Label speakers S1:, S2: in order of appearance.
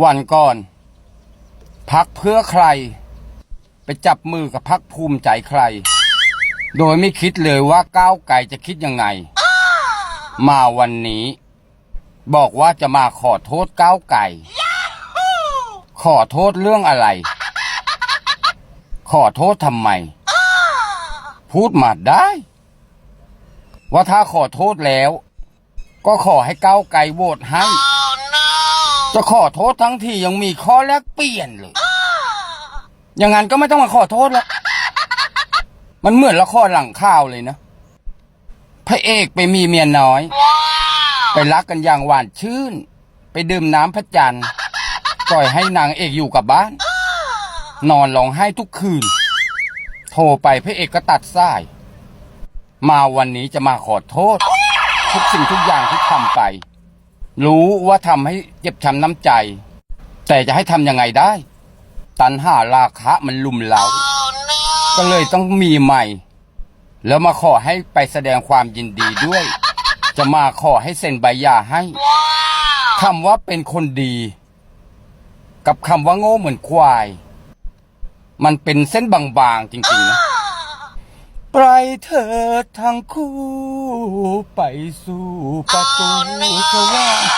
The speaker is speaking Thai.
S1: วันก่อนพักเพื่อใคร ไปจับมือกับพักภูมิใจใคร โดยไม่คิดเลยว่าก้าวไกลจะคิดยังไง มาวันนี้ บอกว่าจะมาขอโทษก้าวไก่ขอโทษเรื่องอะไร ขอโทษทำไม พูดมาได้ ว่าถ้าขอโทษแล้ว ก็ขอให้ก้าวไก่โหวตให้ จะขอโทษทั้งทียังมีข้อแลกเปลี่ยนเลย อย่างนั้นก็ไม่ต้องมาขอโทษแล้ว มันเหมือนละครหลังข่าวเลยนะ พระเอกไปมีเมียน้อย ไปรักกันอย่างหวานชื่น ไปดื่มน้ำพระจันทร์ปล่อยให้นางเอกอยู่กับบ้าน นอนร้องไห้ทุกคืน โทรไปพระเอกก็ตัดสาย มาวันนี้จะมาขอโทษ ทุกสิ่งทุกอย่างที่ทำไป รู้ว่าทำให้เจ็บช้ำน้ำใจ แต่จะให้ทำยังไงได้ ตันหาราคะมันลุมเรา ก็เลยต้องมีใหม่ แล้วมาขอให้ไปแสดงความยินดีด้วย จะมาขอให้เซ็นใบหย่าให้คำว่าเป็นคนดี กับคำว่าโง่เหมือนควาย มันเป็นเส้นบางๆจริงๆนะ ไปเถิดทั้งคู่ ไปสู่ประตูสวรรค์